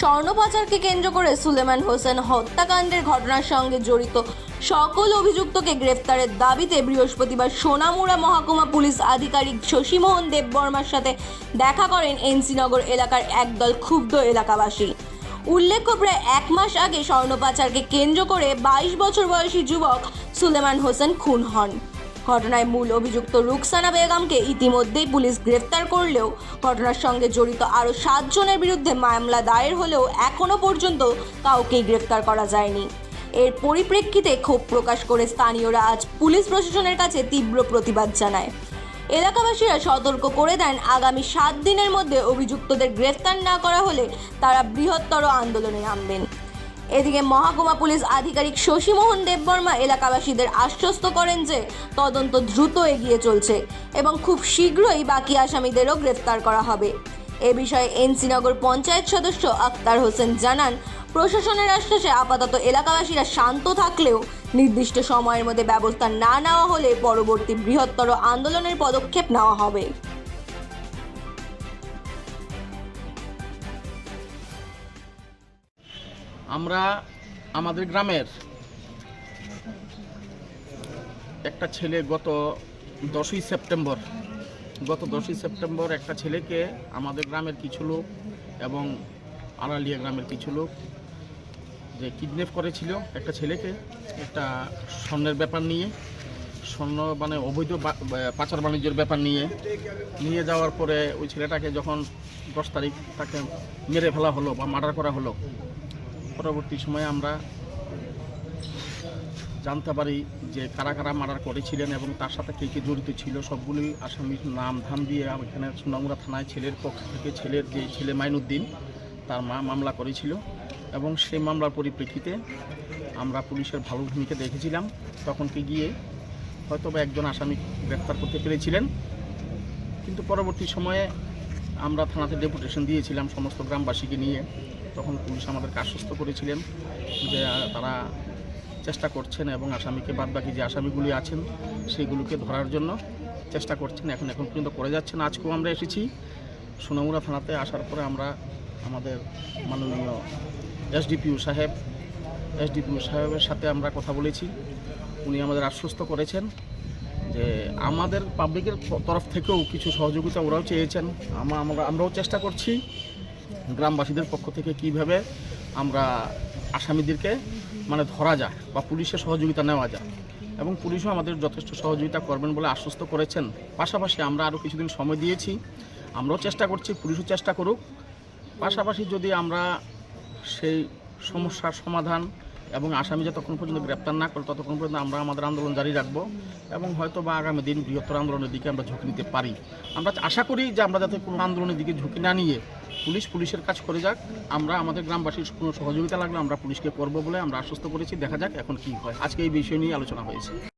স্বর্ণ পাচারকে কেন্দ্র করে সুলেমান হোসেন হত্যাকাণ্ডের ঘটনার সঙ্গে জড়িত সকল অভিযুক্তকে গ্রেফতারের দাবিতে বৃহস্পতিবার সোনামুড়া মহকুমা পুলিশ আধিকারিক শশীমোহন দেববর্মার সাথে দেখা করেন এনসিনগর এলাকার একদল ক্ষুব্ধ এলাকাবাসী। উল্লেখ্য, প্রায় এক মাস আগে স্বর্ণ পাচারকে কেন্দ্র করে বাইশ বছর বয়সী যুবক সুলেমান হোসেন খুন হন। ঘটনায় মূল অভিযুক্ত রুকসানা বেগমকে ইতিমধ্যেই পুলিশ গ্রেফতার করলেও ঘটনার সঙ্গে জড়িত আরও সাতজনের বিরুদ্ধে মামলা দায়ের হলেও এখনও পর্যন্ত কাউকেই গ্রেফতার করা যায়নি। এর পরিপ্রেক্ষিতে ক্ষোভ প্রকাশ করে স্থানীয়রা আজ পুলিশ প্রশাসনের কাছে তীব্র প্রতিবাদ জানায়। এলাকাবাসীরা সতর্ক করে দেন, আগামী সাত দিনের মধ্যে অভিযুক্তদের গ্রেফতার না করা হলে তারা বৃহত্তর আন্দোলনে নামবেন। এদিকে মহাকুমা পুলিশ আধিকারিক শশীমোহন দেববর্মা এলাকাবাসীদের আশ্বস্ত করেন যে তদন্ত দ্রুত এগিয়ে চলছে এবং খুব শীঘ্রই বাকি আসামিদেরও গ্রেফতার করা হবে। এ বিষয়ে এনসিনগর পঞ্চায়েত সদস্য আক্তার হোসেন জানান, প্রশাসনের আশ্বাসে আপাতত এলাকাবাসীরা শান্ত থাকলেও নির্দিষ্ট সময়ের মধ্যে ব্যবস্থা না নেওয়া হলে পরবর্তী বৃহত্তর আন্দোলনের পদক্ষেপ নেওয়া হবে। আমরা আমাদের গ্রামের একটা ছেলে গত দশই সেপ্টেম্বর, গত দশই সেপ্টেম্বর একটা ছেলেকে আমাদের গ্রামের কিছু লোক এবং আড়ালিয়া গ্রামের কিছু লোক যে কিডন্যাপ করেছিল একটা ছেলেকে, একটা স্বর্ণের ব্যাপার নিয়ে, স্বর্ণ মানে অবৈধ পাচার বাণিজ্যের ব্যাপার নিয়ে নিয়ে যাওয়ার পরে ওই ছেলেটাকে যখন দশ তারিখ তাকে মেরে ফেলা হলো বা মার্ডার করা হলো পরবর্তী সময়ে আমরা জানতে পারি যে কারা কারা মার্ডার করেছিলেন এবং তার সাথে কে কে জড়িত ছিল। সবগুলি আসামির নাম ধাম দিয়ে এখানে সোনামুড়া থানায় ছেলের পক্ষ থেকে ছেলের যে ছেলে মাইনুদ্দিন, তার মা মামলা করেছিল এবং সেই মামলার পরিপ্রেক্ষিতে আমরা পুলিশের ভালো ভূমিকা দেখেছিলাম। তখন কি গিয়ে হয়তো বা একজন আসামি গ্রেফতার করতে পেরেছিলেন। কিন্তু পরবর্তী সময়ে আমরা থানাতে ডেপুটেশন দিয়েছিলাম সমস্ত গ্রামবাসীকে নিয়ে। তখন পুলিশ আমাদেরকে আশ্বস্ত করেছিলেন যে তারা চেষ্টা করছেন এবং আসামিকে বাদ বাকি যে আসামিগুলি আছেন, সেগুলোকে ধরার জন্য চেষ্টা করছেন। এখন এখন পর্যন্ত করে যাচ্ছেন। আজকেও আমরা এসেছি। সোনামুড়া থানাতে আসার পরে আমরা আমাদের মাননীয় এসডিপিউ সাহেব, এসডিপিউ সাহেবের সাথে আমরা কথা বলেছি। উনি আমাদের আশ্বস্ত করেছেন। যে আমাদের পাবলিকের তরফ থেকেও কিছু সহযোগিতা ওরাও চেয়েছেন। আমা- আমরা, আমরাও চেষ্টা করছি গ্রামবাসীদের পক্ষ থেকে কীভাবে আমরা আসামিদেরকে মানে ধরা যায় বা পুলিশের সহযোগিতা নেওয়া যায় এবং পুলিশও আমাদের যথেষ্ট সহযোগিতা করবেন বলে আশ্বস্ত করেছেন। পাশাপাশি আমরা আরও কিছুদিন সময় দিয়েছি। আমরাও চেষ্টা করছি, পুলিশও চেষ্টা করুক। পাশাপাশি যদি আমরা সেই সমস্যার সমাধান এবং আসামি যতক্ষণ পর্যন্ত গ্রেপ্তার না করে, ততক্ষণ পর্যন্ত আমরা আমাদের আন্দোলন জারি রাখব এবং হয়তো বা আগামী দিন বৃহত্তর আন্দোলনের দিকে আমরা ঝুঁকি নিতে পারি। আমরা আশা করি যে আমরা যাতে কোনো আন্দোলনের দিকে ঝুঁকি না নিয়ে পুলিশ পুলিশের কাজ করে যাক, আমরা আমাদের গ্রামবাসীর কোনো সহযোগিতা লাগলে আমরা পুলিশকে করব বলে আমরা আশ্বস্ত করেছি। দেখা যাক এখন কি হয়। আজকে এই বিষয় নিয়ে আলোচনা হয়েছে।